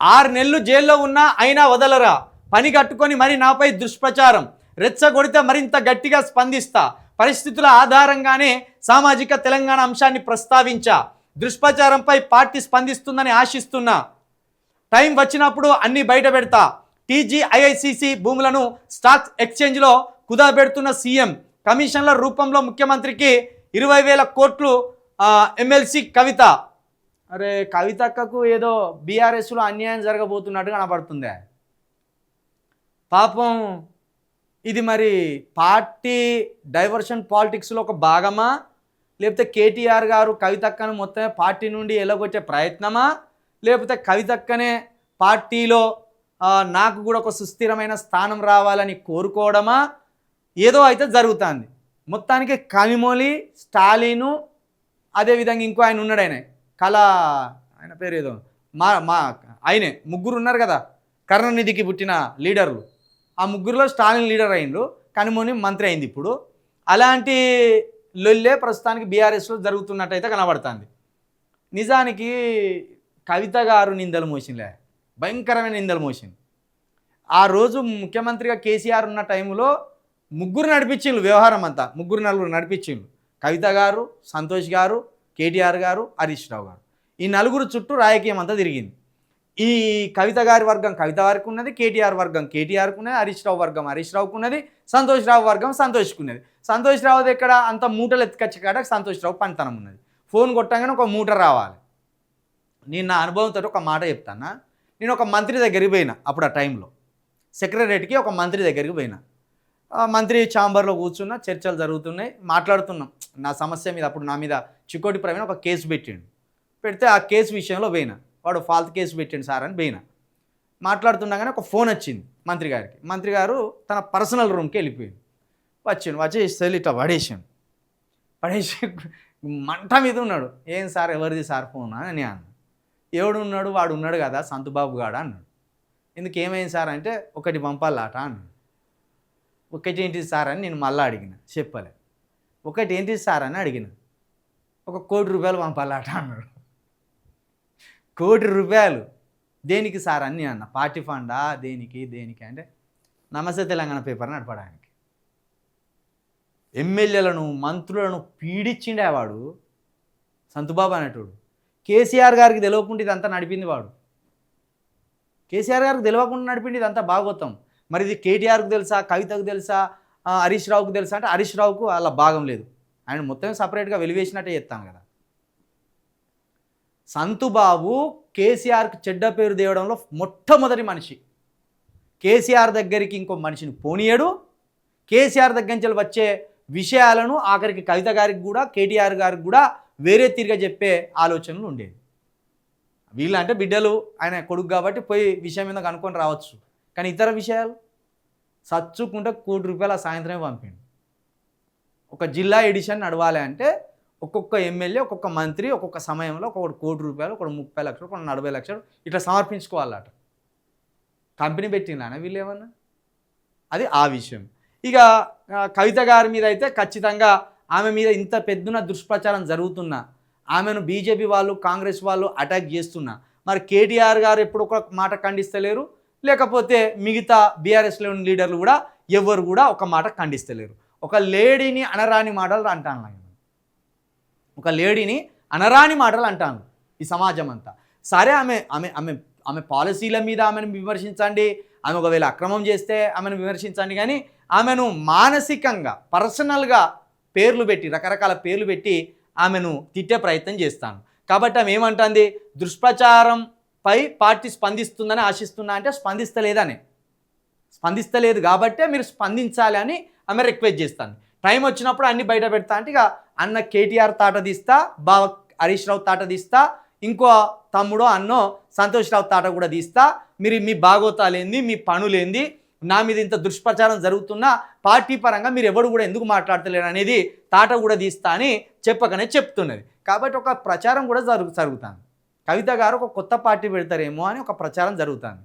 ఆరు నెలలు జైల్లో ఉన్నా అయినా వదలరా? పని కట్టుకొని మరి నాపై దుష్ప్రచారం. రెచ్చగొడితే మరింత గట్టిగా స్పందిస్తా. పరిస్థితుల ఆధారంగానే సామాజిక తెలంగాణ అంశాన్ని ప్రస్తావించా. దుష్ప్రచారంపై పార్టీ స్పందిస్తుందని ఆశిస్తున్నా. టైం వచ్చినప్పుడు అన్ని బయట పెడతా. టీజీఐఐసిసి భూములను స్టాక్ ఎక్స్చేంజ్లో కుదబెడుతున్న సీఎం. కమిషన్ల రూపంలో ముఖ్యమంత్రికి ఇరవై వేల కోట్లు ఎమ్మెల్సీ కవిత. అరే కవితక్కకు ఏదో బీఆర్ఎస్లో అన్యాయం జరగబోతున్నట్టు కనబడుతుంది. పాపం ఇది మరి పార్టీ డైవర్షన్ పాలిటిక్స్లో ఒక భాగమా? లేకపోతే కేటీఆర్ గారు కవితక్కను మొత్తమే పార్టీ నుండి ఎలాగొచ్చే ప్రయత్నమా? లేకపోతే కవితక్కనే పార్టీలో నాకు కూడా ఒక సుస్థిరమైన స్థానం రావాలని కోరుకోవడమా? ఏదో అయితే జరుగుతుంది. మొత్తానికి కనిమోలి స్టాలిను అదేవిధంగా ఇంకో ఆయన ఉన్నాడు ఆయన కళ ఆయన పేరు ఏదో? మా మా ఆయనే ముగ్గురు ఉన్నారు కదా కరుణనిధికి పుట్టిన లీడర్లు. ఆ ముగ్గురులో స్టాలిన్ లీడర్ అయిండు కనుమోని మంత్రి అయింది ఇప్పుడు. అలాంటి లొల్లే ప్రస్తుతానికి బీఆర్ఎస్లో జరుగుతున్నట్టయితే కనబడుతుంది. నిజానికి కవిత గారు నిందలు మోసింలే భయంకరమైన నిందలు మోసింది ఆ రోజు ముఖ్యమంత్రిగా కేసీఆర్ ఉన్న టైంలో ముగ్గురు నడిపించిండ్రు వ్యవహారం అంతా ముగ్గురు నలుగురు నడిపించిండ్రు. కవిత గారు సంతోష్ గారు కేటీఆర్ గారు హరీష్ రావు గారు. ఈ నలుగురు చుట్టూ రాజకీయం అంతా తిరిగింది. ఈ కవిత గారి వర్గం కవిత వారికి ఉన్నది కేటీఆర్ వర్గం కేటీఆర్కు ఉన్నది హరీష్ రావు వర్గం హరీష్ రావుకు ఉన్నది సంతోష్ రావు వర్గం సంతోష్కు ఉన్నది సంతోష్ రావు దగ్గర అంత మూటలు ఎత్తుకొచ్చే కాడ సంతోష్ రావు పనితనం ఉన్నది. ఫోన్ కొట్టంగానే ఒక మూట రావాలి. నేను నా అనుభవంతో ఒక మాట చెప్తానా? నేను ఒక మంత్రి దగ్గరికి పోయినా అప్పుడు ఆ టైంలో. సెక్రటరీకి ఒక మంత్రి దగ్గరికి పోయినా. మంత్రి ఛాంబర్లో కూర్చున్న చర్చలు జరుగుతున్నాయి మాట్లాడుతున్నాం. నా సమస్య మీద అప్పుడు నా మీద చిక్కోటి ప్రవీణ్ ఒక కేసు పెట్టిండు. పెడితే ఆ కేసు విషయంలో పోయినా. వాడు ఫాల్త్ కేసు పెట్టిండు సార్ అని పోయినా. మాట్లాడుతుండగానే ఒక ఫోన్ వచ్చింది మంత్రి గారికి. మంత్రి గారు తన పర్సనల్ రూమ్కి వెళ్ళిపోయింది వచ్చిండు వచ్చి సెల్ ఇట్లా పడేసాను పడేసి మంట మీద ఉన్నాడు. ఏం సార్ ఎవరిది సార్ ఫోన్? అని నేను ఎవడు ఉన్నాడు? వాడు ఉన్నాడు కదా సంతుబాబు గాడా? అన్నాడు. ఎందుకు ఏమైంది సార్? అంటే ఒకటి పంపాలాట అన్నాడు. ఒకటి ఏంటి సార్? అని నేను మళ్ళీ అడిగిన. చెప్పలే. ఒకటి ఏంటి సార్? అని అడిగిన. ఒక కోటి రూపాయలు పంపాలట అన్నాడు. కోటి రూపాయలు. దేనికి సార్ అన్నీ అన్న? పార్టీ ఫండా? దేనికి? దేనికి? అంటే నమస్తే తెలంగాణ పేపర్ నడపడానికి. ఎమ్మెల్యేలను మంత్రులను పీడించిండే వాడు సంతుబాబు అనేటోడు. కేసీఆర్ గారికి తెలియకుండా ఇదంతా నడిపింది వాడు. కేసీఆర్ గారికి తెలియకుండా నడిపింది ఇదంతా భాగవతం మరి ఇది కేటీఆర్కు తెలుసా? కవితకు తెలుసా? హరీష్ రావుకు తెలుసా? అంటే హరీష్ రావుకు అలా భాగం లేదు. ఆయన మొత్తం సపరేట్గా వెలివేసినట్టే చెప్తాను కదా. సంతుబాబు కేసీఆర్కి చెడ్డ పేరు తేవడంలో మొట్టమొదటి మనిషి. కేసీఆర్ దగ్గరికి ఇంకో మనిషిని పోనీయడు. కేసీఆర్ దగ్గర నుంచి వచ్చే విషయాలను ఆఖరికి కవిత గారికి కూడా కేటీఆర్ గారికి కూడా వేరే తీరుగా చెప్పే ఆలోచనలు ఉండేవి. వీళ్ళంటే బిడ్డలు ఆయన కొడుకు కాబట్టి పోయి విషయం మీద కనుక్కొని రావచ్చు. కానీ ఇతర విషయాలు? సచ్చుకుంటే కోటి రూపాయలు ఆ సాయంత్రమే పంపిండు. ఒక జిల్లా ఎడిషన్ నడవాలి అంటే ఒక్కొక్క ఎమ్మెల్యే ఒక్కొక్క మంత్రి ఒక్కొక్క సమయంలో ఒక్కొక్క కోటి రూపాయలు ఒక ముప్పై లక్షలు ఒక నలభై లక్షలు ఇట్లా సమర్పించుకోవాలట. కంపెనీ పెట్టిందానే వీళ్ళు ఏమన్నా? అది ఆ విషయం. ఇక కవిత గారి మీద అయితే ఖచ్చితంగా ఆమె మీద ఇంత పెద్దున దుష్ప్రచారం జరుగుతున్నా ఆమెను బీజేపీ వాళ్ళు కాంగ్రెస్ వాళ్ళు అటాక్ చేస్తున్నా మరి కేటీఆర్ గారు ఎప్పుడు ఒక మాట ఖండిస్తలేరు? లేకపోతే మిగతా బీఆర్ఎస్లోని లీడర్లు కూడా ఎవరు కూడా ఒక మాట ఖండిస్తలేరు? ఒక లేడీని అనరాని మాటలు అంటాను ఒక లేడీని అనరాని మాటలు అంటాను ఈ సమాజం అంతా సరే ఆమె ఆమె ఆమె ఆమె పాలసీల మీద ఆమెను విమర్శించండి ఆమె ఒకవేళ అక్రమం చేస్తే ఆమెను విమర్శించండి కానీ ఆమెను మానసికంగా పర్సనల్గా పేర్లు పెట్టి రకరకాల పేర్లు పెట్టి ఆమెను తిట్టే ప్రయత్నం చేస్తాను. కాబట్టి ఆమె ఏమంటుంది? దుష్ప్రచారంపై పార్టీ స్పందిస్తుందని ఆశిస్తున్నా అంటే స్పందిస్తలేదని. స్పందిస్తలేదు కాబట్టే మీరు స్పందించాలి అని ఆమె రిక్వెస్ట్ చేస్తాను టైం వచ్చినప్పుడు అన్ని బయట పెడతా అంటే ఇక అన్న కేటీఆర్ తాట తీస్తా బావ హరీష్ రావు తాట తీస్తా ఇంకో తమ్ముడో అన్నో సంతోష్ రావు తాట కూడా తీస్తా. మీరు మీ బాగోతాలేంది మీ పనులేంది నా మీద ఇంత దుష్ప్రచారం జరుగుతున్నా పార్టీ పరంగా మీరు ఎవడు కూడా ఎందుకు మాట్లాడతలేరు అనేది తాట కూడా తీస్తా అని చెప్పకనే చెప్తున్నది. కాబట్టి ఒక ప్రచారం కూడా జరుగు జరుగుతుంది. కవిత గారు ఒక కొత్త పార్టీ పెడతారేమో అని ఒక ప్రచారం జరుగుతుంది.